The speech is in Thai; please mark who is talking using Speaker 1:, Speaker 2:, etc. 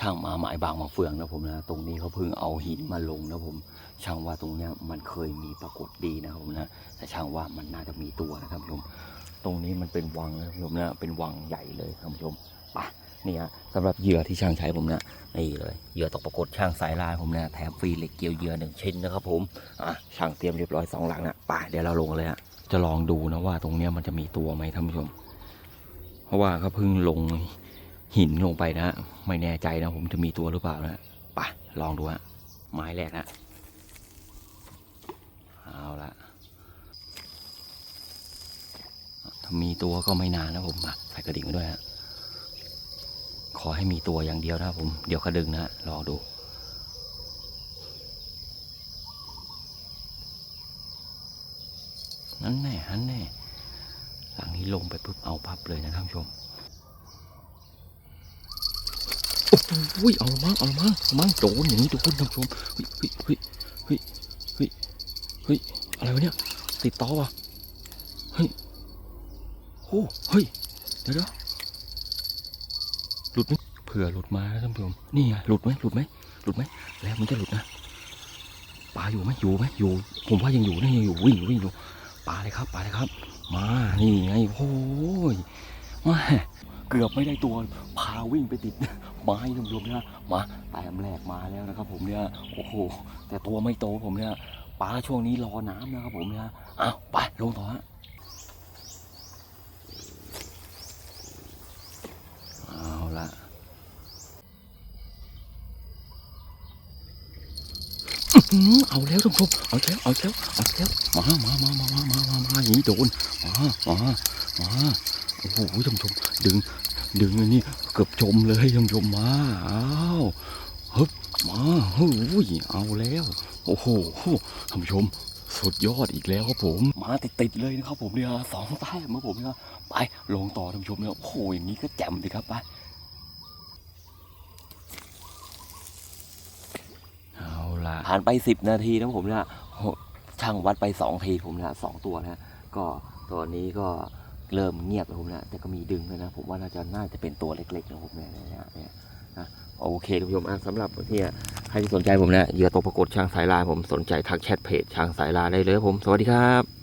Speaker 1: ช่างมาหมายบางมาเฟืองนะผมนะ ตรงนี้เขาเพิ่งเอาหินมาลงนะผม ช่างว่าตรงเนี้ยมันเคยมีปรากฏดีนะครับผมนะ แต่ช่างว่ามันน่าจะมีตัวนะครับผู้ชม ตรงนี้มันเป็นวังนะครับผู้ชมนะ เป็นวังใหญ่เลยครับผู้ชมปะนี่ฮะสำหรับเหยื่อที่ช่างใช้ผมนะนี่เลยเหยื่อตกปรากฏช่างสายลายผมนะแถมฟรีเหล็กเกี่ยวเหยื่อหนึ่งชิ้นนะครับผมอะช่างเตรียมเรียบร้อยสองหลังนะไปเดี๋ยวเราลงเลยฮะจะลองดูนะว่าตรงเนี้ยมันจะมีตัวไหมท่านผู้ชม เพราะว่าเขาเพิ่งลง หินลงไปนะฮะไม่แน่ใจนะผมจะมีตัวหรือเปล่านะไปลองดูฮะไม้แรกนะเอาละถ้ามีตัวก็ไม่นานนะผมใส่กระดิ่งด้วยฮะขอให้มีตัวอย่างเดียวนะผมเดี๋ยวกระดึงนะฮะลองดูนั่นแน่นั่นแน่หลังนี้ลงไปปุ๊บเอาพับเลยนะท่านผู้ชม โอ้โหเอามั้งเอามั้งเอามั้งโดนอย่างนี้โดนท่านผู้ชมเฮ้ยเฮ้ยเฮ้ยเฮ้ยเฮ้ยอะไรวะเนี่ยติดต่อวะเฮ้ยโอ้เฮ้ยเดี๋ยวเดี๋ยวหลุดไหมเผื่อหลุดมาท่านผู้ชมนี่ไงหลุดไหมหลุดไหมหลุดไหมแล้วมันจะหลุดนะปลาอยู่ไหมอยู่ไหมอยู่ ผมว่ายังอยู่นะยังอยู่วิ่งวิ่งอยู่ปลาเลยครับปลาเลยครับ มานี่ไงโอ้ยมาเกือบไม่ได้ตัวพาวิ่งไปติด มาให้ทุกทุๆนะมาแต้มแรกมาแล้วนะครับ ผมเนี่ยโอ้โหแต่ตัวไม่โตผมเนี่ยปลาช่วงนี้รอน้ำนะครับผมเนี่ยเอาไปลงต่อฮะเอาละเอาแล้วทุกทุกเอาแล้วเอาแล้วเอาแล้วมามามามามามามาอย่างนี้โดนมามามาโอ้โหทุกทุกดึง ดึงอันนี้เกือบจมเลยท่านชมมาอ้าวฮึบมาเฮ้ยเอาแล้ว โอ้โหท่านผู้ชมสุดยอดอีกแล้วครับผม มาติดติดๆเลยนะครับผมเนี่ยสองแต้มครับผมเนี่ยไปลงต่อท่านผู้ชมเนี่ยโอ้โหอย่างนี้ก็แจ่มดีครับไปเอาล่ะผ่านไปสิบนาทีนะผมเนี่ยช่างวัดไปสองทีผมเนี่ยสองตัวนะก็ตอนนี้ก็ เริ่มเงียบแล้วผมนะแต่ก็มีดึงเลยนะผมว่าน่าจะน่าจะเป็นตัวเล็กๆนะผมเนี่ยเนี่ยนะโอเคท่านผู้ชมสำหรับที่ใครที่สนใจผมนะเหยื่อตกปรากฏช่างสายลายผมสนใจทักแชทเพจช่างสายลายได้เลยผมสวัสดีครับ